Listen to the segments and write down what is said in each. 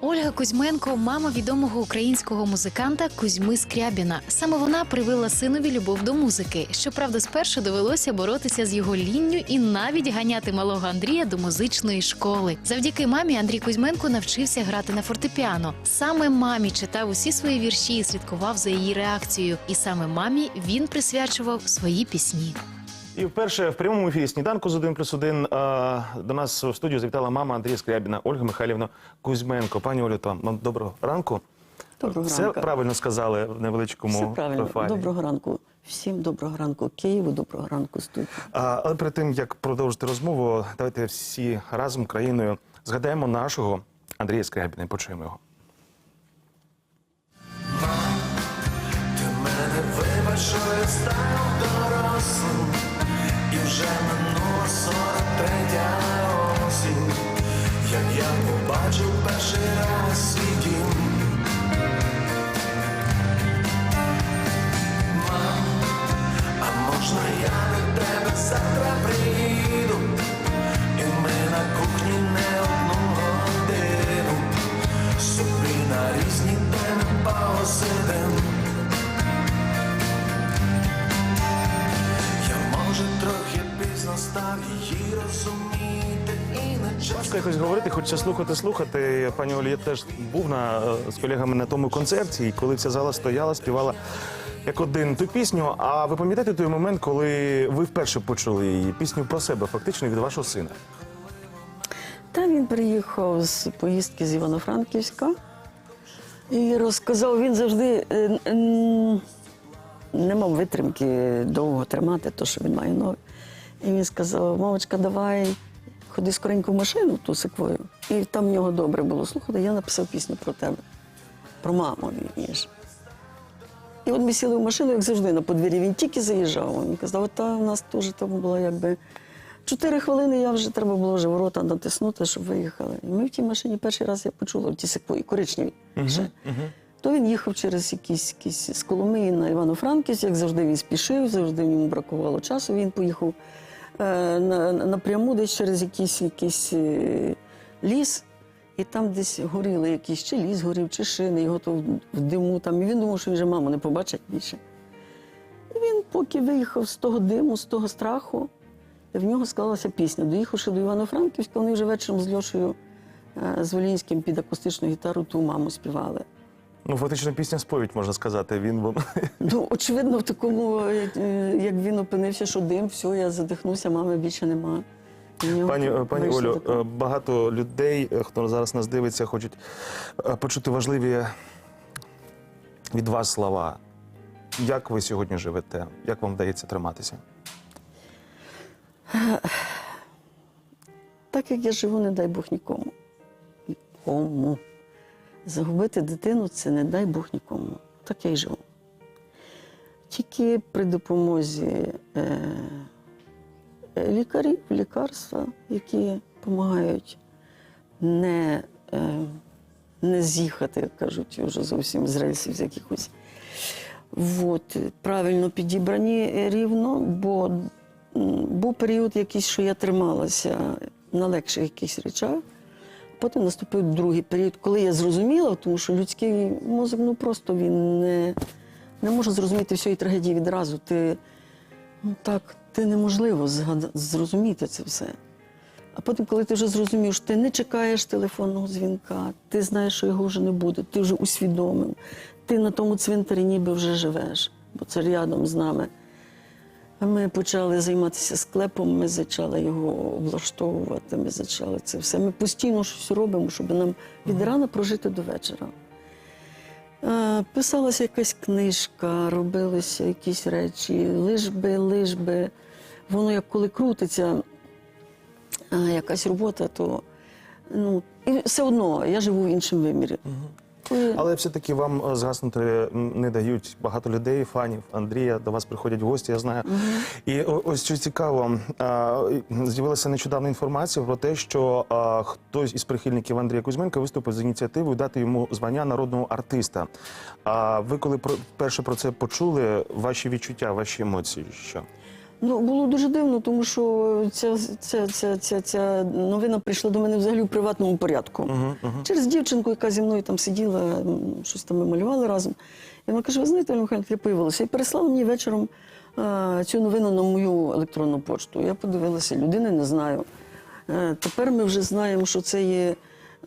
Ольга Кузьменко мама відомого українського музиканта Кузьми Скрябіна. Саме вона привила синові любов до музики. Щоправда, спершу довелося боротися з його лінню і навіть ганяти малого Андрія до музичної школи. Завдяки мамі Андрій Кузьменко навчився грати на фортепіано. Саме мамі читав усі свої вірші і слідкував за її реакцією. І саме мамі він присвячував свої пісні. І вперше в прямому ефірі сніданку з 1 плюс 1 до нас в студію завітала мама Андрія Скрябіна Ольга Михайлівна Кузьменко. Пані Олю, там вам доброго ранку. Доброго Все ранку. правильно сказали в невеличкому Все правильно. профайлі. Доброго ранку. Всім доброго ранку Києву, доброго ранку студії. А, але перед тим як продовжити розмову, давайте всі разом країною згадаємо нашого Андрія Скрябіна і почуємо його. Ти мене вибач, став дорослим, вже минула Важко якось говорити, хочеться слухати, слухати. Пані Олі, я теж був на, е, з колегами на тому концерті, і коли ця зала стояла, співала як один ту пісню. А ви пам'ятаєте той момент, коли ви вперше почули її пісню про себе, фактично від вашого сина? Та він приїхав з поїздки з Івано-Франківська і розказав, він завжди е, не мав витримки довго тримати, то що він має ноги. І він сказав: мамочка, давай ходи скоренько в машину ту секвою. І там в нього добре було слухати. Я написав пісню про тебе, про маму вірніше. І от ми сіли в машину, як завжди, на подвір'ї. Він тільки заїжджав. Він казав, от та у нас теж там було якби. Чотири хвилини я вже треба було вже ворота натиснути, щоб виїхали. І ми в тій машині перший раз я почула ті секвої, коричневі. ще. То він їхав через якісь, якісь з Коломиї на Івано-Франківськ, як завжди він спішив, завжди в ньому бракувало часу. Він поїхав напряму десь через якийсь, якийсь е, ліс, і там десь горіли якісь, чи ліс горів, чи шини, його то в, в диму там. І він думав, що він вже маму не побачить більше. І він, поки виїхав з того диму, з того страху, в нього склалася пісня. Доїхавши до Івано-Франківська, вони вже вечором з Льошею е, з Волінським під акустичну гітару ту маму співали. Ну, фактично пісня сповідь, можна сказати. Він вам Ну, очевидно, в такому, е, як він опинився, що дим, все, я задихнувся, мами більше нема. І в нього Пані, пані Олю, таке. е, багато людей, е, хто зараз нас дивиться, хочуть е, почути важливі від вас слова. Як ви сьогодні живете? Як вам вдається триматися? Так як я живу, не дай Бог нікому. Нікому. Загубити дитину це не дай Бог нікому. Так я й живу. Тільки при допомозі е, лікарів, лікарства, які допомагають не, е, не з'їхати, як кажуть, вже зовсім з рельсів з якихось. От, правильно підібрані рівно, бо був період якийсь, що я трималася на легших якихось речах. Потім наступив другий період, коли я зрозуміла, тому що людський мозок ну просто він не, не може зрозуміти всієї трагедії відразу. Ти ну так, ти неможливо згада- зрозуміти це все. А потім, коли ти вже зрозумів, що ти не чекаєш телефонного дзвінка, ти знаєш, що його вже не буде, ти вже усвідомив, ти на тому цвинтарі ніби вже живеш, бо це рядом з нами. Ми почали займатися склепом, ми почали його облаштовувати, ми почали це все. Ми постійно щось робимо, щоб нам від рана прожити до вечора. Е, Писалася якась книжка, робилися якісь речі, лиш би, лиш би. Воно як коли крутиться, якась робота, то ну, і все одно я живу в іншому вимірі. Коли- Але все-таки вам е, згаснути не дають багато людей, фанів Андрія. До вас приходять гості, я знаю. І ось що цікаво, з'явилася нещодавна інформація про те, що хтось із прихильників Андрія Кузьменка виступив з ініціативою дати йому звання народного артиста. А ви, коли про перше про це почули, ваші відчуття, ваші емоції, що? Ну, було дуже дивно, тому що ця, ця, ця, ця, ця новина прийшла до мене взагалі в приватному порядку. Через дівчинку, яка зі мною там сиділа, щось там ми малювали разом. І вона каже: ви знаєте, Михайлівна, я появилася. І переслала мені вечором е, цю новину на мою електронну пошту. Я подивилася, людини не знаю. Е, тепер ми вже знаємо, що це є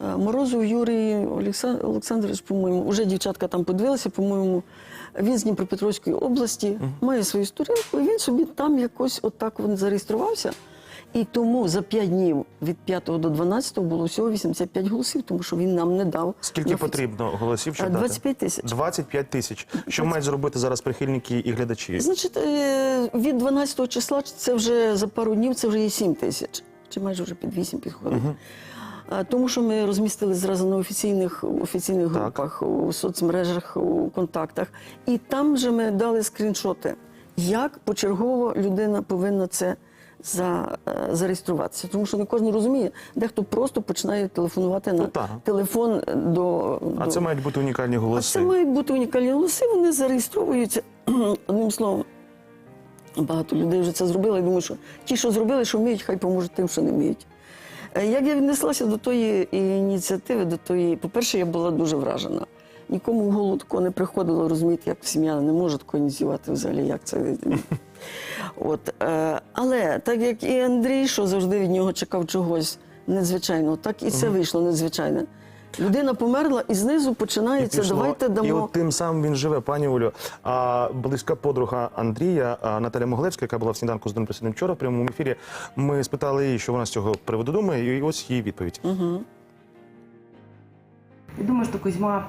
е, Морозов Юрій Олексан- Олександрович, по-моєму. Уже дівчатка там подивилася, по-моєму. Він з Дніпропетровської області має свою сторінку, і він собі там якось отак він зареєструвався. І тому за 5 днів від 5 до 12 було всього 85 голосів, тому що він нам не дав. Скільки на потрібно голосів, щоб А, 25 тисяч. 25 тисяч. Що мають зробити зараз прихильники і глядачі? Значить, е, від 12 числа це вже за пару днів це вже є 7 тисяч, чи майже вже під 8 підходить. А, Тому що ми розмістили зразу на офіційних, офіційних групах, у соцмережах, у контактах. І там же ми дали скріншоти, як почергово людина повинна це за, е, зареєструватися. Тому що не кожен розуміє, дехто просто починає телефонувати на Ну, так. телефон до. А до... це мають бути унікальні А голоси. це мають бути унікальні голоси, вони зареєстровуються. Одним словом, багато людей вже це зробили. Я думаю, що ті, що зробили, що вміють, хай поможуть тим, що не вміють. Е, Як я віднеслася до тої ініціативи, до тої, по-перше, я була дуже вражена. Нікому в голову такого не приходило розуміти, як сім'я не може такого ініціювати взагалі, як це. От, е, але так як і Андрій, що завжди від нього чекав чогось незвичайного, так і це вийшло надзвичайне. Людина померла, і знизу починається. пішло. Давайте І дамо. от тим самим він живе, пані Олю. А близька подруга Андрія а, Наталя Моглевська, яка була в сніданку з Днем Присідним вчора в прямому ефірі. Ми спитали її, що вона з цього приводу думає, і ось її відповідь. Я думаю, что Кузьма,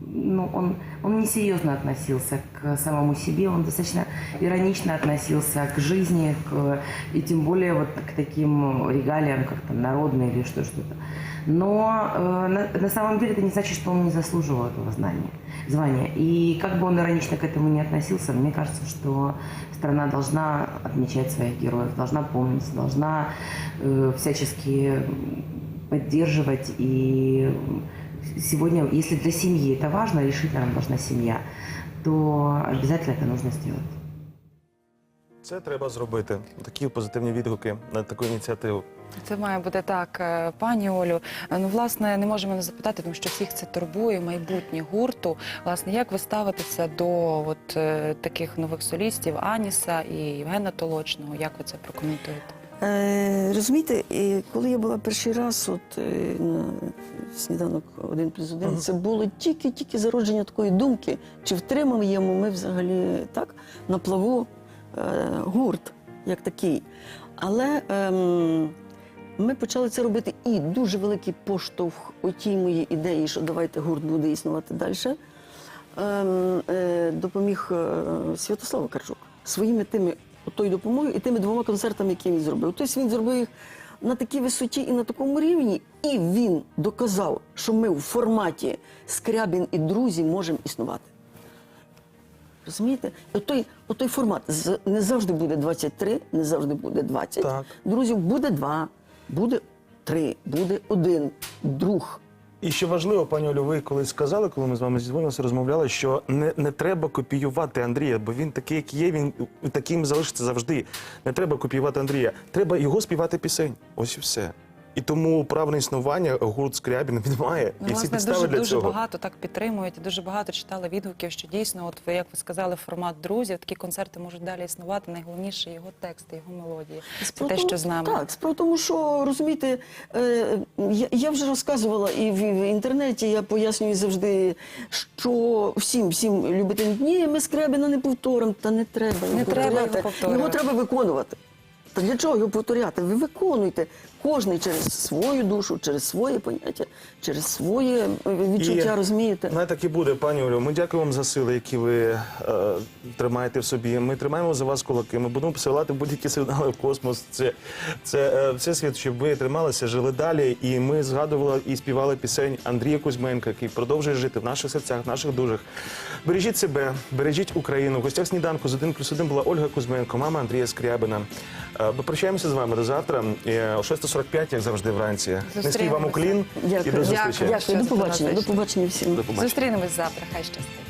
ну, он, он несерьезно относился к самому себе, он достаточно иронично относился к жизни, к, и тем более вот к таким регалиям, как там народные или что что-то. Но э, на, на самом деле это не значит, что он не заслуживал этого знания, звания. И как бы он иронично к этому не относился, мне кажется, что страна должна отмечать своих героев, должна помнить, должна э, всячески поддерживать и сегодня, если для семьи это важно, решительно нам должна семья, то обязательно это нужно сделать. Це треба зробити. Такі позитивні відгуки на таку ініціативу. Це має бути так, е, пані Олю. Е, Ну, власне, не можемо не запитати, тому що всіх це турбує майбутнє гурту. Власне, як ви ставитеся до от е, таких нових солістів Аніса і Євгена Толочного? Як ви це прокоментуєте? Розумієте, коли я була перший раз от, е, на сніданок один плюс один, це було тільки-тільки зародження такої думки, чи втримаємо ми взагалі так на плаву е, гурт як такий. Але ем, ми почали це робити, і дуже великий поштовх у тій моїй ідеї, що давайте гурт буде існувати далі. Ем, е, допоміг е, Святослав Карчук своїми тими тою допомогою і тими двома концертами, які він зробив. Тобто він зробив їх на такій висоті і на такому рівні, і він доказав, що ми в форматі Скрябін і друзі можемо існувати. Розумієте? Отой, отой формат не завжди буде 23, не завжди буде 20. Так. Друзів буде два, буде три, буде один друг. І що важливо, пані Олю, ви колись сказали, коли ми з вами зідзвонилися, розмовляли, що не, не треба копіювати Андрія, бо він такий, як є, він таким залишиться завжди. Не треба копіювати Андрія. Треба його співати пісень. Ось і все. І тому право на існування гурт Скрябін він має. Ну, і всі власне, підстави дуже для дуже цього. багато так підтримують. і Дуже багато читали відгуків, що дійсно, от ви як ви сказали, формат друзів, такі концерти можуть далі існувати. Найголовніше його тексти, його мелодії. Це те, тому- що з нами. Так, справа тому, що розумієте, е, я, я вже розказувала і в, в інтернеті, я пояснюю завжди, що всім, всім любителям, ні, ми Скрябіна не повторимо, та не треба його Не треба його. Його треба виконувати. Та для чого його повторяти? Ви виконуйте. Кожний через свою душу, через своє поняття, через своє відчуття, І розумієте? Ну, так і буде, пані Олю. Ми дякуємо вам за сили, які ви е, тримаєте в собі. Ми тримаємо за вас кулаки. Ми будемо посилати будь-які сигнали в космос. Це, це е, всесвіт, щоб ви трималися, жили далі. І ми згадували і співали пісень Андрія Кузьменка, який продовжує жити в наших серцях, в наших дужах. Бережіть себе, бережіть Україну. В гостях сніданку з 1 плюс 1 була Ольга Кузьменко, мама Андрія Скрябина. Е, Ми прощаємося з вами до завтра. Е, О 6.45, як завжди, вранці. Низький вам уклін і до зустрічі. Дякую. Дякую, до побачення, до побачення всім. Зустрінемось завтра. Хай щастить.